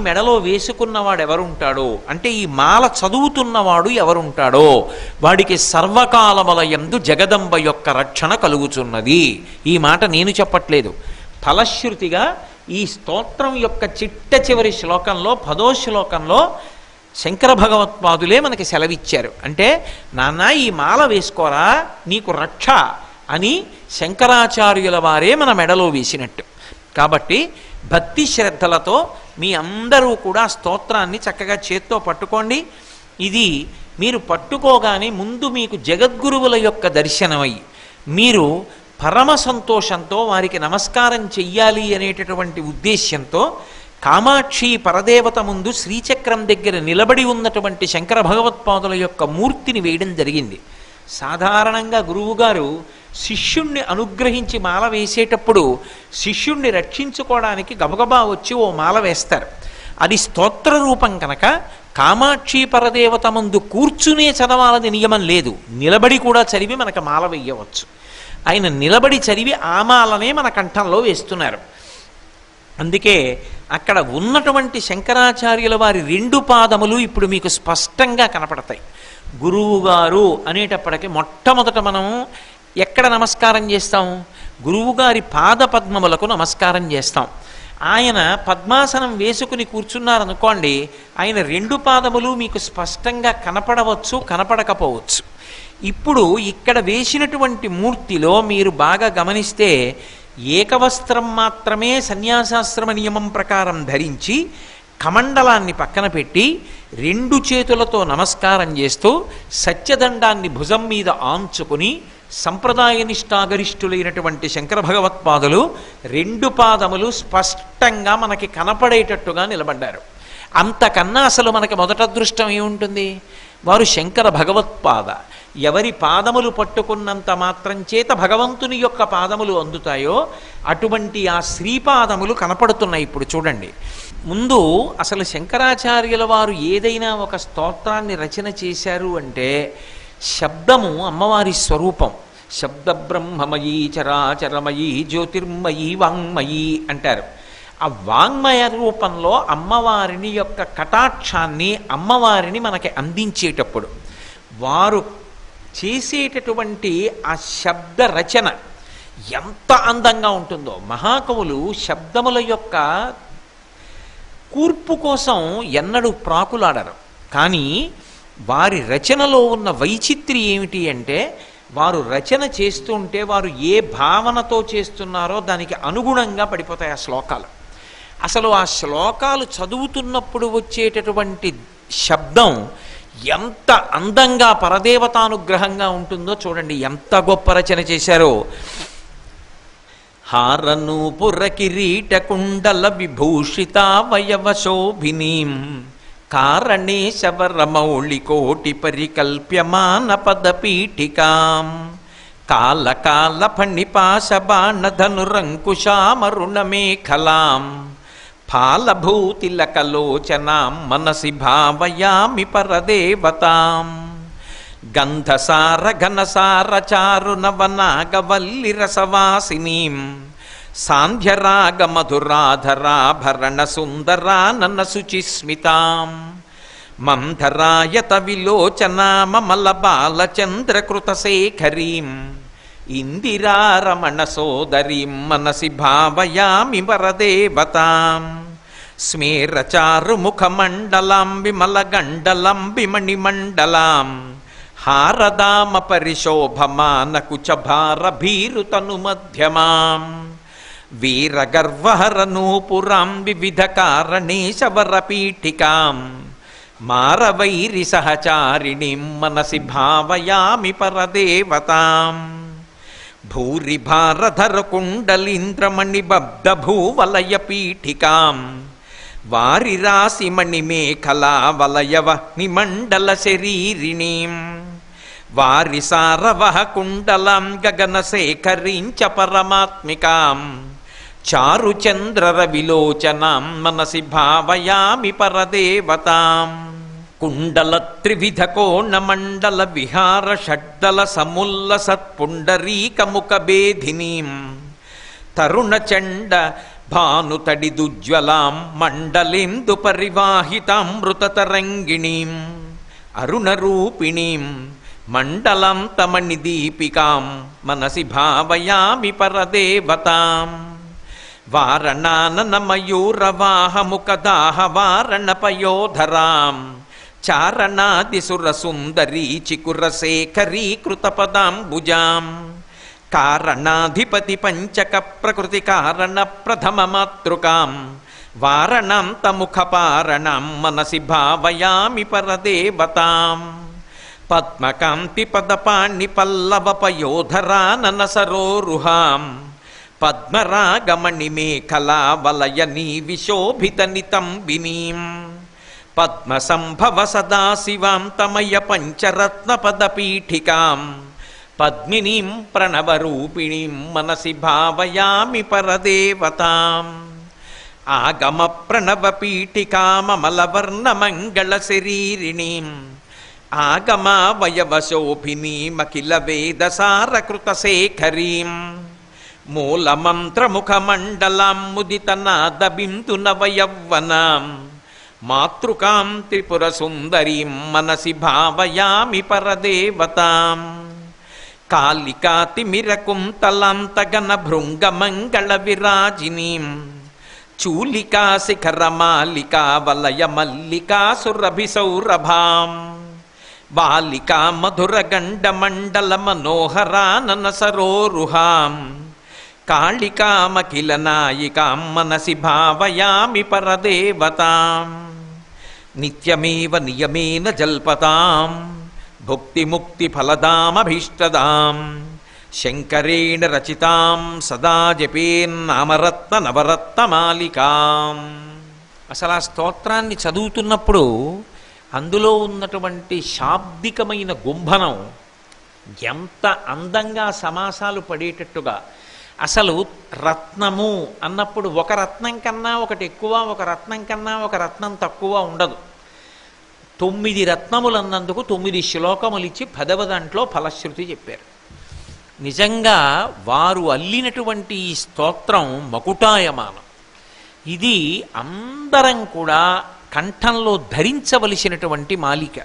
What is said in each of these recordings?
మాలని మెడలో వేసుకున్నవాడు ఎవరుంటాడో అంటే ఈ మాల చదువుతున్నవాడు ఎవరుంటాడో? వాడికి సర్వకాలమల యందు జగదంబ యొక్క రక్షణ కలుగుచున్నది. ఈ మాట నేను చెప్పట్లేదు. ఫలశ్రుతిగా ఈ స్తోత్రం యొక్క చిట్ట చివరి శ్లోకంలో పదో శ్లోకంలో శంకర భగవత్పాదులే మనకి సెలవిచ్చారు. అంటే నాన్న ఈ మాల వేసుకోరా? నీకు రక్ష అని శంకరాచార్యుల వారే మన మెడలో వేసినట్టు. కాబట్టి భక్తి శ్రద్ధలతో మీ అందరూ కూడా స్తోత్రాన్ని చక్కగా చేత్తో పట్టుకోండి. ఇది మీరు పట్టుకోగానే ముందు మీకు జగద్గురువుల యొక్క దర్శనమై మీరు పరమ సంతోషంతో వారికి నమస్కారం చెయ్యాలి అనేటటువంటి ఉద్దేశ్యంతో కామాక్షి పరదేవత ముందు శ్రీచక్రం దగ్గర నిలబడి ఉన్నటువంటి శంకర భగవత్పాదుల యొక్క మూర్తిని వేయడం జరిగింది. సాధారణంగా గురువుగారు శిష్యుణ్ణి అనుగ్రహించి మాల వేసేటప్పుడు శిష్యుణ్ణి రక్షించుకోవడానికి గబగబా వచ్చి ఓ మాల వేస్తారు. అది స్తోత్ర రూపం కనుక కామాక్షి పరదేవత మందు కూర్చునే చదవాలని నియమం లేదు. నిలబడి కూడా చదివి మనకు మాల వేయవచ్చు. ఆయన నిలబడి చదివి ఆ మాలనే మన కంఠంలో వేస్తున్నారు. అందుకే అక్కడ ఉన్నటువంటి శంకరాచార్యుల వారి రెండు పాదములు ఇప్పుడు మీకు స్పష్టంగా కనపడతాయి. గురువుగారు అనేటప్పటికీ మొట్టమొదట మనం ఎక్కడ నమస్కారం చేస్తాం? గురువుగారి పాద పద్మములకు నమస్కారం చేస్తాం. ఆయన పద్మాసనం వేసుకుని కూర్చున్నారనుకోండి ఆయన రెండు పాదములు మీకు స్పష్టంగా కనపడవచ్చు కనపడకపోవచ్చు. ఇప్పుడు ఇక్కడ వేసినటువంటి మూర్తిలో మీరు బాగా గమనిస్తే ఏకవస్త్రం మాత్రమే సన్యాసాశ్రమ నియమం ప్రకారం ధరించి కమండలాన్ని పక్కన పెట్టి రెండు చేతులతో నమస్కారం చేస్తూ సత్యదండాన్ని భుజం మీద ఆంచుకుని సంప్రదాయ నిష్ఠాగరిష్ఠులైనటువంటి శంకర భగవత్పాదులు రెండు పాదములు స్పష్టంగా మనకి కనపడేటట్టుగా నిలబడ్డారు. అంతకన్నా అసలు మనకి మొదట అదృష్టం ఏముంటుంది? వారు శంకర భగవత్పాద ఎవరి పాదములు పట్టుకున్నంత మాత్రం చేత భగవంతుని యొక్క పాదములు అందుతాయో అటువంటి ఆ శ్రీపాదములు కనపడుతున్నాయి ఇప్పుడు చూడండి. ముందు అసలు శంకరాచార్యుల వారు ఏదైనా ఒక స్తోత్రాన్ని రచన చేశారు అంటే శబ్దము అమ్మవారి స్వరూపం. శబ్ద బ్రహ్మమయీ చరాచరమయీ జ్యోతిర్మయీ వాంగ్మయీ అంటారు. ఆ వాంగ్మయ రూపంలో అమ్మవారిని యొక్క కటాక్షాన్ని అమ్మవారిని మనకి అందించేటప్పుడు వారు చేసేటటువంటి ఆ శబ్ద రచన ఎంత అందంగా ఉంటుందో. మహాకవులు శబ్దముల యొక్క కూర్పు కోసం ఎన్నడూ ప్రాకులాడరు. కానీ వారి రచనలో ఉన్న వైచిత్రి ఏమిటి అంటే వారు రచన చేస్తుంటే వారు ఏ భావనతో చేస్తున్నారో దానికి అనుగుణంగా పడిపోతాయి ఆ శ్లోకాలు. అసలు ఆ శ్లోకాలు చదువుతున్నప్పుడు వచ్చేటటువంటి శబ్దం ఎంత అందంగా పరదేవతానుగ్రహంగా ఉంటుందో చూడండి ఎంత గొప్ప రచన చేశారో. హారనూపుర కిరీట కుండల విభూషితావయవ శోభినీం కారణే శవరమౌళి పరికల్ప్యమాన పదపీఠికాం కాలకాల ఫణిపాశ బాణధనురంకుశామరుణమేఖలాం ఫాలభూతిలకలోచనాం మనసి భావయామి పరదేవతాం. గంధసార ఘనసార చారు నవనాగవల్లి రసవాసినీం సాంధ్యరాగ మధురాధరాభరణ సుందరా నన్న శుచిస్మితాం మంధరాయత విలోచనామల బాలచంద్రకృత శేఖరీం ఇందిరారమణ సోదరీం మనసి భావయామి వరదేవతాం. స్మేరచారుముఖమండలాం విమలగండలం విమణిమండలాం హారదామ పరిశోభమానకుచ భారభీరుతను మధ్యమాం వీరగర్వహరనూపురాం వివిధ కారణేశవరపీఠికాం మారవైరి సహచారిణిం మనసి భావయామి పరదేవతాం. భూరి భారధర కుండలీంద్రమణి బబ్ద భూవలయ పీఠికాం వారి రాశిమణి మేఖలా వలయవ నిమండల శరీరిణీం. వారి సారవహ కుండలాం గగన సేకరించ పరమాత్మికాం. చారు చంద్రర మనసి భావయామి పరదేవతాం. కుండల త్రివిధ కోణ మండల విహార షడ్డల సముల్ల సత్పుండరీకముఖ భేధినీం. తరుణ చండ భానుతడిదుజ్వలాం మండలేందు పరివాహితామృతతరంగిణీం అరుణరూపిణీం మండలం తమని దీపికాం మనసి భావయామి పరదేవతాం. వారణాననమయూరవాహముఖదాహ వారణపయోధరాం చారణాదిసురసుందరీ చికురశేఖరీ కృతపదాంబుజాం కారణాధిపతి పంచక ప్రకృతి కారణ ప్రథమ మాతృకాం వారణాంతముఖపారణం మనసి భావయామి పరదేవతాం. పద్మకాంతి పదపాణి పల్లవ పయోధరానన సరోరుహాం పద్మరాగమణి మేఖలా వలయనీ విశోభిత పద్మసంభవ సదాశివాం తమయ పంచరత్న పదపీఠికాం పద్మినీం ప్రణవరూపిణీం మనసి భావయామి పరదేవతాం. ఆగమ ప్రణవ పీఠికామలవర్ణ శరీరిణీం. ఆగమావయవశోభినీమఖిల వేదసారకృత శేఖరీం మూలమంత్రముఖమండలాం ముదిత నాదబిందు నవయవ్వనాం మాతృకాం త్రిపుర సుందరీం మనసి భావయామి పరదేవతాం. కాళికాతిమిరకుంతలాంతగన భృంగమంగళ విరాజినీం చూలికా శిఖరమాలికా వలయ మల్లికా సురభిసౌరభాం బాలికా మధుర గండ మండల మనోహరానన సరోరుహాం కాళికామఖిల నాయికాం మనసి భావయామి పరదేవతాం. నిత్యమేవ నియమేన జల్పతాం. భుక్తిముక్తి ఫలదామభీష్టదాం. శంకరేణ రచితాం సదా జపేన్నామరత్న నవరత్నమాలికాం అసలు ఆ స్తోత్రాన్ని చదువుతున్నప్పుడు అందులో ఉన్నటువంటి శాబ్దికమైన గుంభనం ఎంత అందంగా సమాసాలు పడేటట్టుగా అసలు రత్నము అన్నప్పుడు ఒక రత్నం కన్నా ఒకటి ఎక్కువ ఒక రత్నం కన్నా ఒక రత్నం తక్కువ ఉండదు. తొమ్మిది రత్నములు అన్నందుకు తొమ్మిది శ్లోకములు ఇచ్చి పదవ దాంట్లో ఫలశ్రుతి చెప్పారు. నిజంగా వారు అల్లినటువంటి ఈ స్తోత్రం మకుటాయమానం. ఇది అందరం కూడా కంఠంలో ధరించవలసినటువంటి మాలిక.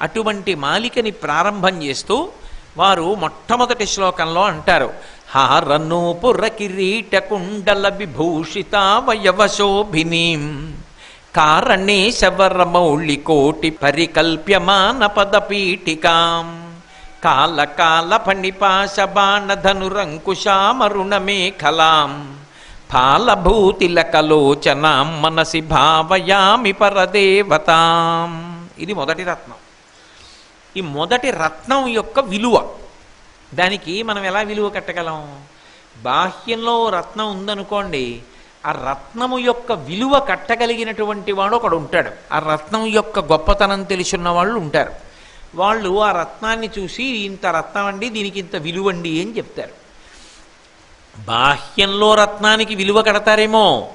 అటువంటి మాలికని ప్రారంభం చేస్తూ వారు మొట్టమొదటి శ్లోకంలో అంటారు హారనూపుర కిరీట కుండల విభూషిత వయవశోభినీం కారణే శవరమౌళి కోటి పరికల్ప్యమాన పదపీఠికాం కాలకాల ఫణిపాశ బాణధనురంకుశామరుణ మేఖలాం ఫాలభూతిలకలోచనాం మనసి భావయామి పరదేవతాం ఇది మొదటి రత్నం. ఈ మొదటి రత్నం యొక్క విలువ దానికి మనం ఎలా విలువ కట్టగలం? బాహ్యంలో రత్నం ఉందనుకోండి ఆ రత్నము యొక్క విలువ కట్టగలిగినటువంటి వాడు ఒకడు ఉంటాడు. ఆ రత్నం యొక్క గొప్పతనం తెలుసున్న వాళ్ళు ఉంటారు. వాళ్ళు ఆ రత్నాన్ని చూసి ఇంత రత్నం అండి దీనికి ఇంత విలువండి అని చెప్తారు. బాహ్యంలో రత్నానికి విలువ కడతారేమో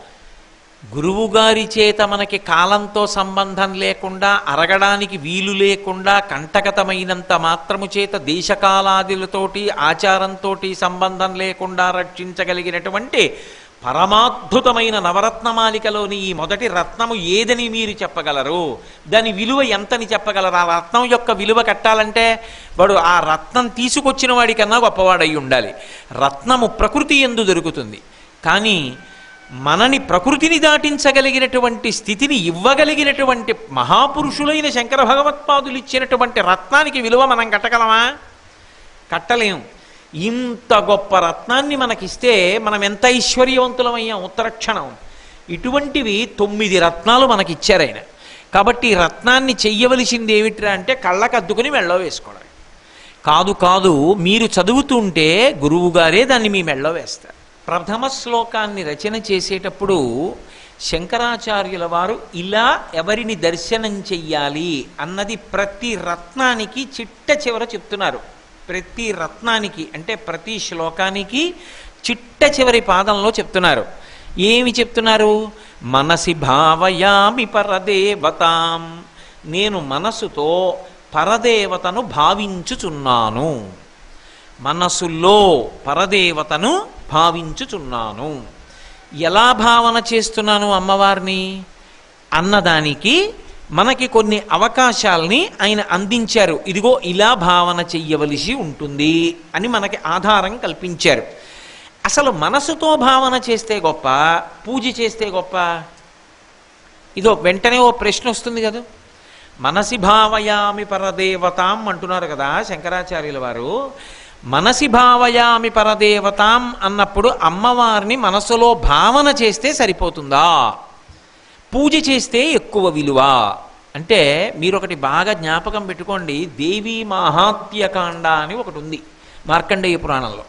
గురువుగారి చేత మనకి కాలంతో సంబంధం లేకుండా అరగడానికి వీలు లేకుండా కంటకతమైనంత మాత్రము చేత దేశకాలాదులతోటి ఆచారంతోటి సంబంధం లేకుండా రక్షించగలిగినటువంటి పరమాద్భుతమైన నవరత్నమాలికలోని ఈ మొదటి రత్నము ఏదని మీరు చెప్పగలరు? దాని విలువ ఎంతని చెప్పగలరు? ఆ రత్నం యొక్క విలువ కట్టాలంటే వాడు ఆ రత్నం తీసుకొచ్చిన వాడికన్నా గొప్పవాడై ఉండాలి రత్నము ప్రకృతి ఎందు దొరుకుతుంది. కానీ మనని ప్రకృతిని దాటించగలిగినటువంటి స్థితిని ఇవ్వగలిగినటువంటి మహాపురుషులైన శంకర భగవత్పాదులు ఇచ్చినటువంటి రత్నానికి విలువ మనం కట్టగలమా? కట్టలేం. ఇంత గొప్ప రత్నాన్ని మనకిస్తే మనం ఎంత ఐశ్వర్యవంతులమయ్యాం? ఉత్తరక్షణం. ఇటువంటివి తొమ్మిది రత్నాలు మనకిచ్చారు ఆయన. కాబట్టి రత్నాన్ని చెయ్యవలసింది ఏమిట్రా అంటే కళ్ళకద్దుకుని మెళ్ళ వేసుకోవడం. కాదు కాదు మీరు చదువుతుంటే గురువుగారే దాన్ని మీ మెళ్ళ వేస్తారు. ప్రథమ శ్లోకాన్ని రచన చేసేటప్పుడు శంకరాచార్యుల వారు ఇలా ఎవరిని దర్శనం చెయ్యాలి అన్నది ప్రతి రత్నానికి చిట్ట చివర చెప్తున్నారు. ప్రతి రత్నానికి అంటే ప్రతి శ్లోకానికి చిట్ట చివరి పాదంలో చెప్తున్నారు. ఏమి చెప్తున్నారు? మనసి భావయామి పరదేవతాం. నేను మనసుతో పరదేవతను భావించుచున్నాను. మనసులో పరదేవతను భావించుచున్నాను. ఎలా భావన చేస్తున్నాను అమ్మవారిని? అన్నదానికి మనకి కొన్ని అవకాశాలని ఆయన అందించారు. ఇదిగో ఇలా భావన చెయ్యవలసి ఉంటుంది అని మనకి ఆధారం కల్పించారు. అసలు మనసుతో భావన చేస్తే గొప్ప పూజ చేస్తే గొప్ప? ఇదో వెంటనే ఓ ప్రశ్న వస్తుంది కదా. మనసి భావయామి పరదేవతాం అంటున్నారు కదా శంకరాచార్యుల వారు. మనసి భావయామి పరదేవతాం అన్నప్పుడు అమ్మవారిని మనసులో భావన చేస్తే సరిపోతుందా? పూజ చేస్తే ఎక్కువ విలువ. అంటే మీరు ఒకటి బాగా జ్ఞాపకం పెట్టుకోండి దేవీ మహాత్యకాండ అని ఒకటి ఉంది మార్కండేయ పురాణంలో.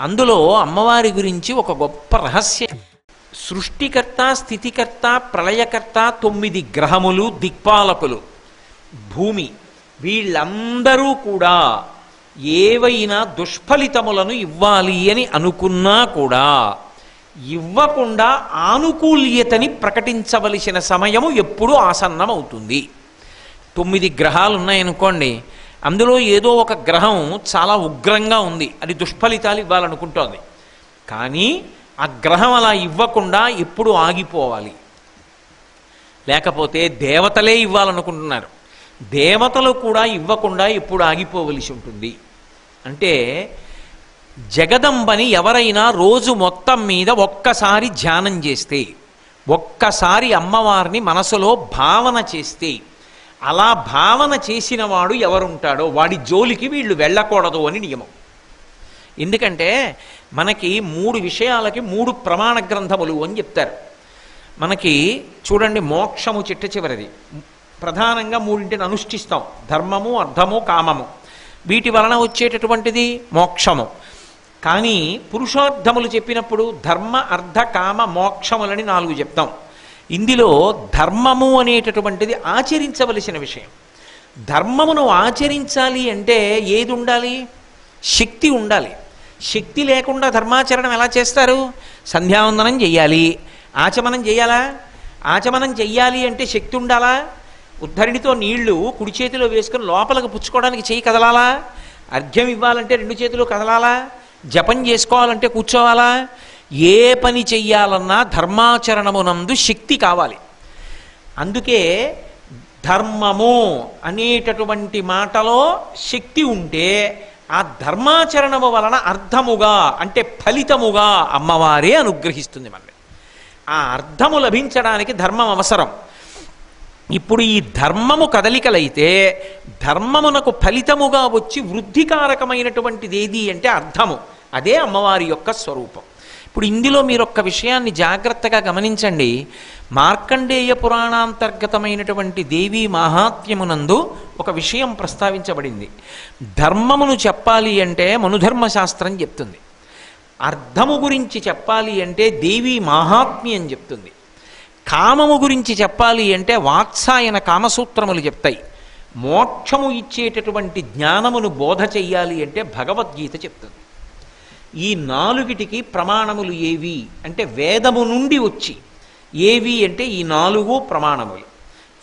అందులో అమ్మవారి గురించి ఒక గొప్ప రహస్యం. సృష్టికర్త స్థితికర్త ప్రళయకర్త తొమ్మిది గ్రహములు దిక్పాలకులు భూమి. వీళ్ళందరూ కూడా ఏవైనా దుష్ఫలితములను ఇవ్వాలి అని అనుకున్నా కూడా ఇవ్వకుండా ఆనుకూల్యతని ప్రకటించవలసిన సమయము ఎప్పుడూ ఆసన్నమవుతుంది. తొమ్మిది గ్రహాలు ఉన్నాయనుకోండి అందులో ఏదో ఒక గ్రహం చాలా ఉగ్రంగా ఉంది అది దుష్ఫలితాలు ఇవ్వాలనుకుంటోంది. కానీ ఆ గ్రహం అలా ఇవ్వకుండా ఎప్పుడు ఆగిపోవాలి. లేకపోతే దేవతలే ఇవ్వాలనుకుంటున్నారు. దేవతలు కూడా ఇవ్వకుండా ఎప్పుడు ఆగిపోవలసి ఉంటుంది. అంటే జగదంబని ఎవరైనా రోజు మొత్తం మీద ఒక్కసారి ధ్యానం చేస్తే ఒక్కసారి అమ్మవారిని మనసులో భావన చేస్తే అలా భావన చేసిన వాడు ఎవరుంటాడో వాడి జోలికి వీళ్ళు వెళ్ళకూడదు అని నియమం. ఎందుకంటే మనకి మూడు విషయాలకి మూడు ప్రమాణ గ్రంథములు అని చెప్తారు. మనకి చూడండి మోక్షము చిట్ట చివరిది. ప్రధానంగా మూడింటిని అనుష్ఠిస్తాం. ధర్మము అర్థము కామము. వీటి వలన వచ్చేటటువంటిది మోక్షము. కానీ పురుషార్థములు చెప్పినప్పుడు ధర్మ అర్థ కామ మోక్షములని నాలుగు చెప్తాం. ఇందులో ధర్మము అనేటటువంటిది ఆచరించవలసిన విషయం. ధర్మమును ఆచరించాలి అంటే ఏది ఉండాలి? శక్తి ఉండాలి. శక్తి లేకుండా ధర్మాచరణం ఎలా చేస్తారు? సంధ్యావందనం చెయ్యాలి ఆచమనం చేయాలా? ఆచమనం చెయ్యాలి అంటే శక్తి ఉండాలా? ఉద్ధరిణితో నీళ్ళు కుడి చేతిలో వేసుకుని లోపలికి పుచ్చుకోవడానికి చేయి కదలాలా? అర్ఘ్యం ఇవ్వాలంటే రెండు చేతులు కదలాలా? జపం చేసుకోవాలంటే కూర్చోవాలా? ఏ పని చెయ్యాలన్నా ధర్మాచరణమునందు శక్తి కావాలి. అందుకే ధర్మము అనేటటువంటి మాటలో శక్తి ఉంటే ఆ ధర్మాచరణము వలన అర్థముగా అంటే ఫలితముగా అమ్మవారే అనుగ్రహిస్తుంది మనల్ని. ఆ అర్థము లభించడానికి ధర్మం అవసరం. ఇప్పుడు ఈ ధర్మము కదలికలైతే ధర్మమునకు ఫలితముగా వచ్చి వృద్ధికారకమైనటువంటిది ఏది అంటే అర్థము. అదే అమ్మవారి యొక్క స్వరూపం. ఇప్పుడు ఇందులో మీరు ఒక్క విషయాన్ని జాగ్రత్తగా గమనించండి. మార్కండేయ పురాణాంతర్గతమైనటువంటి దేవీ మహాత్మ్యమునందు ఒక విషయం ప్రస్తావించబడింది. ధర్మమును చెప్పాలి అంటే మనుధర్మశాస్త్రం చెప్తుంది. అర్థము గురించి చెప్పాలి అంటే దేవీ మాహాత్మ్యం చెప్తుంది. కామము గురించి చెప్పాలి అంటే వాత్సాయన కామసూత్రములు చెప్తాయి. మోక్షము ఇచ్చేటటువంటి జ్ఞానమును బోధ చెయ్యాలి అంటే భగవద్గీత చెప్తుంది. ఈ నాలుగిటికి ప్రమాణములు ఏవి అంటే వేదము నుండి వచ్చి ఏవి అంటే ఈ నాలుగు ప్రమాణములు.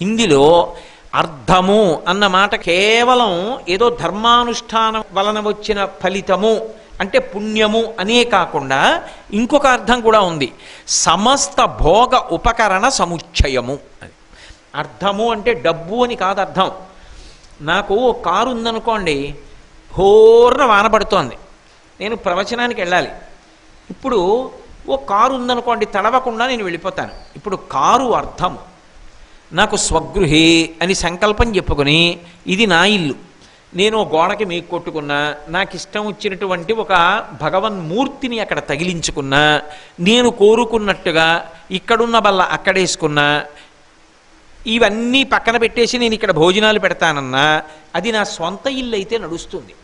ఇందులో అర్థము అన్న మాట కేవలం ఏదో ధర్మానుష్ఠానం వలన వచ్చిన ఫలితము అంటే పుణ్యము అనే కాకుండా ఇంకొక అర్థం కూడా ఉంది. సమస్త భోగ ఉపకరణ సముచ్చయము అని. అర్థము అంటే డబ్బు అని కాదు అర్థం. నాకు ఓ కారు ఉందనుకోండి హోర్న వానబడుతోంది నేను ప్రవచనానికి వెళ్ళాలి. ఇప్పుడు ఓ కారు ఉందనుకోండి తడవకుండా నేను వెళ్ళిపోతాను. ఇప్పుడు కారు అర్థము. నాకు స్వగృహే అని సంకల్పం చెప్పుకొని ఇది నా ఇల్లు. నేను గోడకి మీకు కొట్టుకున్నా నాకు ఇష్టం వచ్చినటువంటి ఒక భగవన్మూర్తిని అక్కడ తగిలించుకున్నా నేను కోరుకున్నట్టుగా ఇక్కడున్న బల్ల అక్కడేసుకున్నా ఇవన్నీ పక్కన పెట్టేసి నేను ఇక్కడ భోజనాలు పెడతానన్నా అది నా సొంత ఇల్లు అయితే నడుస్తుంది.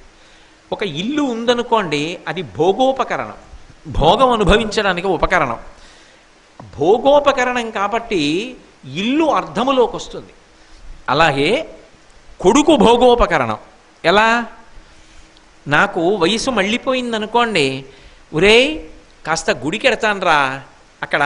ఒక ఇల్లు ఉందనుకోండి అది భోగోపకరణం. భోగం అనుభవించడానికి ఉపకరణం. భోగోపకరణం కాబట్టి ఇల్లు అర్థములోకి వస్తుంది అలాగే కొడుకు భోగోపకరణం. ఎలా? నాకు వయసు మళ్ళీపోయిందనుకోండి ఒరే కాస్త గుడికి ఎడతానరా అక్కడ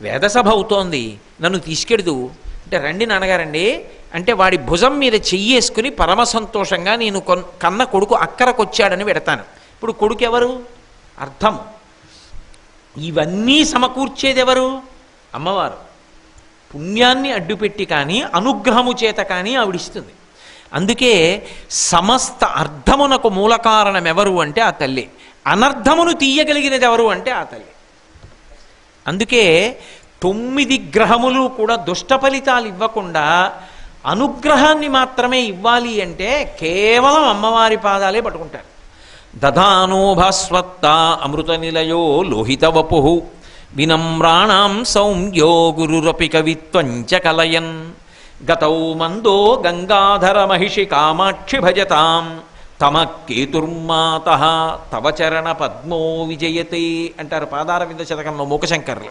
వేదసభ అవుతోంది నన్ను తీసుకెడుదు. అంటే రండి నాన్నగారండి. అంటే వాడి భుజం మీద చెయ్యేసుకుని పరమ సంతోషంగా నేను కన్న కొడుకు అక్కరకొచ్చాడని పెడతాను. ఇప్పుడు కొడుకు ఎవరు అర్థం. ఇవన్నీ సమకూర్చేది ఎవరు అమ్మవారు. పుణ్యాన్ని అడ్డుపెట్టి కానీ అనుగ్రహము చేత కానీ ఆవిడిస్తుంది. అందుకే సమస్త అర్థమునకు మూల కారణం ఎవరు అంటే ఆ తల్లి. అనర్థమును తీయగలిగినది ఎవరు అంటే ఆ తల్లి. అందుకే తొమ్మిది గ్రహములు కూడా దుష్ట ఫలితాలు ఇవ్వకుండా అనుగ్రహాన్ని మాత్రమే ఇవ్వాలి అంటే కేవలం అమ్మవారి పాదాలే పట్టుకుంటారు. దధానోభస్వత్త అమృత నిలయో లోహిత వపు. వినమ్రాణాం సౌమ్యో గురురపి కవిత్వంచ కలయన్. గతౌ మందో గంగాధర మహిషి కామాక్షి భజతాం. తమ కేతుర్మాత తవ చరణ పద్మో విజయతే అంటారు పాదారవింద శతకంలో మూకశంకర్లు.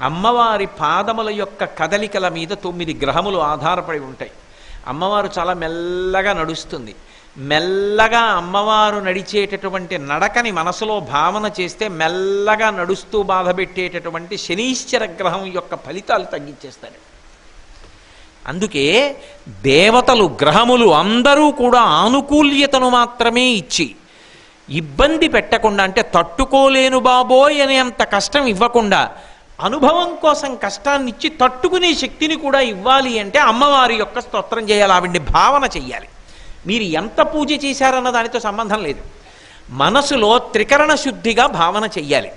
అమ్మవారి పాదముల యొక్క కదలికల మీద తొమ్మిది గ్రహములు ఆధారపడి ఉంటాయి. అమ్మవారు చాలా మెల్లగా నడుస్తుంది. మెల్లగా అమ్మవారు నడిచేటటువంటి నడకని మనసులో భావన చేస్తే మెల్లగా నడుస్తూ బాధ పెట్టేటటువంటి శనీశ్వర గ్రహం యొక్క ఫలితాలు తగ్గించేస్తాడు. అందుకే దేవతలు గ్రహములు అందరూ కూడా ఆనుకూల్యతను మాత్రమే ఇచ్చి ఇబ్బంది పెట్టకుండా అంటే తట్టుకోలేను బాబోయ్ అనేంత కష్టం ఇవ్వకుండా అనుభవం కోసం కష్టాన్ని ఇచ్చి తట్టుకునే శక్తిని కూడా ఇవ్వాలి అంటే అమ్మవారి యొక్క స్తోత్రం చేయాలి ఆవిడ్ని భావన చెయ్యాలి. మీరు ఎంత పూజ చేశారన్న దానితో సంబంధం లేదు. మనసులో త్రికరణ శుద్ధిగా భావన చెయ్యాలి.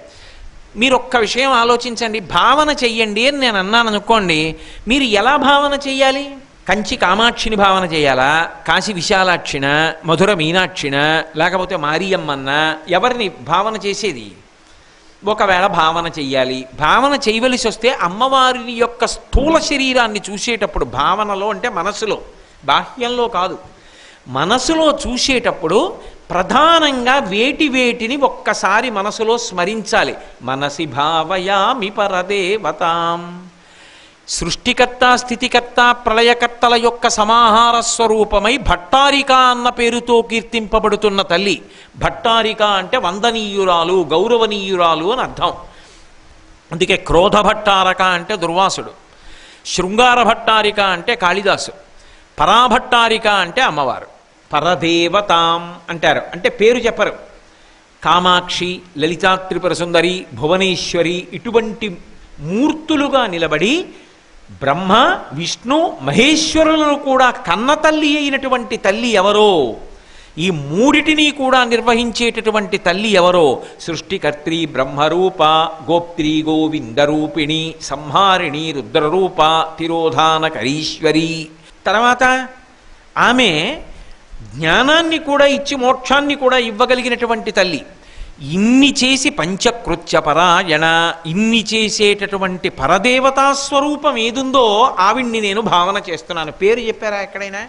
మీరు ఒక్క విషయం ఆలోచించండి భావన చెయ్యండి అని నేను అన్నాను అనుకోండి మీరు ఎలా భావన చెయ్యాలి? కంచి కామాక్షిని భావన చేయాలా కాశీ విశాలాక్షిణ మధుర మీనాక్షిణ లేకపోతే మారియమ్మన్న ఎవరిని భావన చేసేది? ఒకవేళ భావన చెయ్యాలి. భావన చేయవలసి వస్తే అమ్మవారిని యొక్క స్థూల శరీరాన్ని చూసేటప్పుడు భావనలో అంటే మనసులో బాహ్యంలో కాదు. మనసులో చూసేటప్పుడు ప్రధానంగా వేటి వేటిని ఒక్కసారి మనసులో స్మరించాలి. మనసి భావయామి పరదేవతాం. సృష్టికర్త స్థితికర్త ప్రళయకర్తల యొక్క సమాహార స్వరూపమై భట్టారిక అన్న పేరుతో కీర్తింపబడుతున్న తల్లి. భట్టారిక అంటే వందనీయురాలు గౌరవనీయురాలు అని అర్థం. అందుకే క్రోధ భట్టారక అంటే దుర్వాసుడు. శృంగార భట్టారిక అంటే కాళిదాసు. పరాభట్టారిక అంటే అమ్మవారు. పరదేవతాం అంటారు. అంటే పేరు చెప్పరు. కామాక్షి లలితా త్రిపుర సుందరి భువనేశ్వరి ఇటువంటి మూర్తులుగా నిలబడి బ్రహ్మ విష్ణు మహేశ్వరులను కూడా కన్న తల్లి అయినటువంటి తల్లి ఎవరో ఈ మూడిటిని కూడా నిర్వహించేటటువంటి తల్లి ఎవరో సృష్టికర్త్రి బ్రహ్మరూప గోప్త్రి గోవిందరూపిణి సంహారిణి రుద్రరూప తిరోధానకరీశ్వరి. తర్వాత ఆమె జ్ఞానాన్ని కూడా ఇచ్చి మోక్షాన్ని కూడా ఇవ్వగలిగినటువంటి తల్లి. ఇన్ని చేసి పంచకృత్య పరాయణ ఇన్ని చేసేటటువంటి పరదేవతా స్వరూపం ఏదుందో ఆవిడ్ని నేను భావన చేస్తున్నాను. పేరు చెప్పారా ఎక్కడైనా?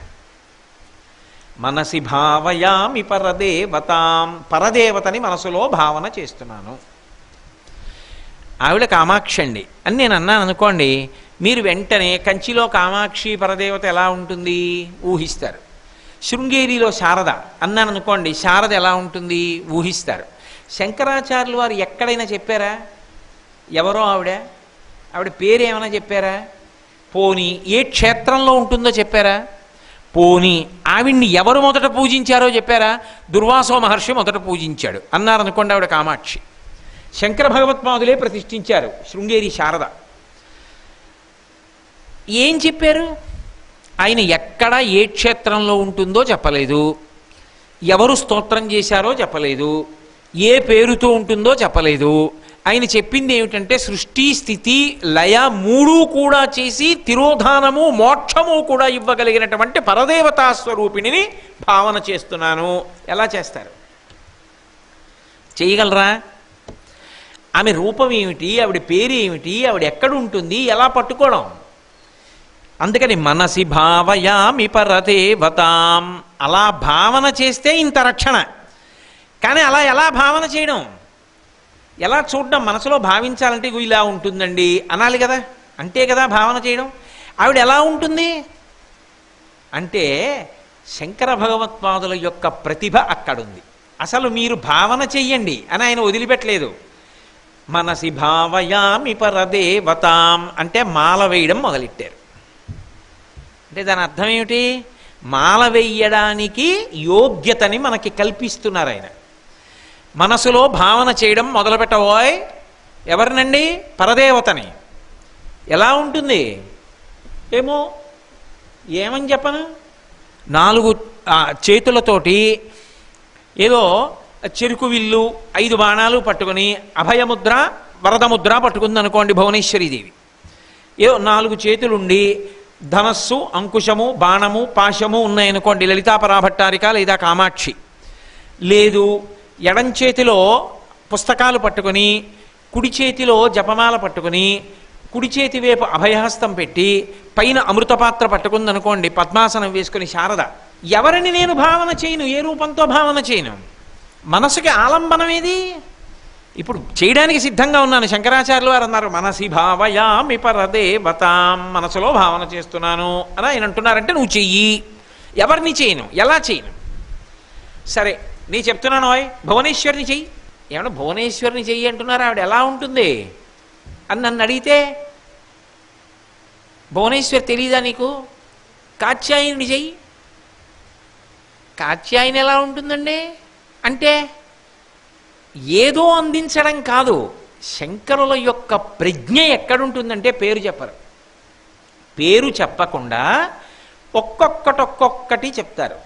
మనసి భావయామి పరదేవతాం పరదేవతని మనసులో భావన చేస్తున్నాను. ఆవిడ కామాక్షి అండి. అని నేను అన్నాను అనుకోండి మీరు వెంటనే కంచిలో కామాక్షి పరదేవత ఎలా ఉంటుంది? ఊహిస్తారు. శృంగేరిలో శారద. అన్నాను అనుకోండి శారద ఎలా ఉంటుంది? ఊహిస్తారు. శంకరాచార్యులు వారు ఎక్కడైనా చెప్పారా? ఎవరో ఆవిడ? ఆవిడ పేరు ఏమైనా చెప్పారా? పోని ఏ క్షేత్రంలో ఉంటుందో చెప్పారా? పోని ఆవిడ్ని ఎవరు మొదట పూజించారో చెప్పారా? దుర్వాసో మహర్షి మొదట పూజించాడు. అన్నారు అనుకోండి ఆవిడ కామాక్షి. శంకర భగవత్పాదులే ప్రతిష్ఠించారు శృంగేరి శారద. ఏం చెప్పారు? ఆయన ఎక్కడ ఎక్కడ ఏ క్షేత్రంలో ఉంటుందో చెప్పలేదు. ఎవరు స్తోత్రం చేశారో చెప్పలేదు. ఏ పేరుతో ఉంటుందో చెప్పలేదు. ఆయన చెప్పింది ఏమిటంటే సృష్టి స్థితి లయ మూడు కూడా చేసి తిరోధానము మోక్షము కూడా ఇవ్వగలిగినటువంటి పరదేవతా స్వరూపిణిని భావన చేస్తున్నాను. ఎలా చేస్తారు? చేయగలరా? ఆమె రూపం ఏమిటి? ఆవిడ పేరు ఏమిటి? ఆవిడ ఎక్కడ ఉంటుంది? ఎలా పట్టుకోవడం? అందుకని మనసి భావయామి పరదేవతాం. అలా భావన చేస్తే ఇంత రక్షణ. కానీ అలా ఎలా భావన చేయడం? ఎలా చూడడం? మనసులో భావించాలంటే ఇలా ఉంటుందండి. అనాలి కదా. అంతే కదా భావన చేయడం. ఆవిడ ఎలా ఉంటుంది? అంటే శంకర భగవత్పాదుల యొక్క ప్రతిభ అక్కడుంది. అసలు మీరు భావన చెయ్యండి అని ఆయన వదిలిపెట్టలేదు. మనసి భావయామి పరదేవతాం. అంటే మాల వేయడం మొదలెట్టారు. అంటే దాని అర్థం ఏమిటి? మాల వేయడానికి యోగ్యతని మనకి కల్పిస్తున్నారు ఆయన. మనసులో భావన చేయడం మొదలుపెట్టబోయ్. ఎవరినండి? పరదేవతని. ఎలా ఉంటుంది? ఏమో ఏమని చెప్పను? నాలుగు చేతులతోటి ఏదో చెరుకు విల్లు ఐదు బాణాలు పట్టుకొని అభయముద్ర వరదముద్ర పట్టుకుంది అనుకోండి భువనేశ్వరీదేవి. ఏదో నాలుగు చేతులుండి ధనస్సు అంకుశము బాణము పాశము ఉన్నాయనుకోండి. లలితాపరాభట్టారిక లేదా కామాక్షి. లేదు ఎడం చేతిలో పుస్తకాలు పట్టుకొని కుడి చేతిలో జపమాల పట్టుకొని కుడి చేతి వైపు అభయహస్తం పెట్టి పైన అమృతపాత్ర పట్టుకుందనుకోండి పద్మాసనం వేసుకుని శారద. ఎవరిని నేను భావన చేయను? ఏ రూపంతో భావన చేయను? మనసుకి ఆలంబనం ఏది ఇప్పుడు చేయడానికి సిద్ధంగా ఉన్నాను. శంకరాచార్యులు వారు అన్నారు మనసి భావయామి పరదేవతాం మనసులో భావన చేస్తున్నాను అని ఆయన అంటున్నారంటే నువ్వు చెయ్యి. ఎవరిని చేయను? ఎలా చేయను? సరే నీ చెప్తున్నాను ఓయ్ భువనేశ్వరిని చెయ్యి. ఏమన్నా భువనేశ్వరిని చెయ్యి అంటున్నారు? ఆవిడ ఎలా ఉంటుంది? అని నన్ను అడిగితే భువనేశ్వరి తెలీదా నీకు? కాత్యాయని చెయ్యి. కాత్యాయని ఎలా ఉంటుందండి? అంటే ఏదో అందించడం కాదు. శంకరుల యొక్క ప్రజ్ఞ ఎక్కడుంటుందంటే పేరు చెప్పరు. పేరు చెప్పకుండా ఒక్కొక్కటి ఒక్కొక్కటి చెప్తారు.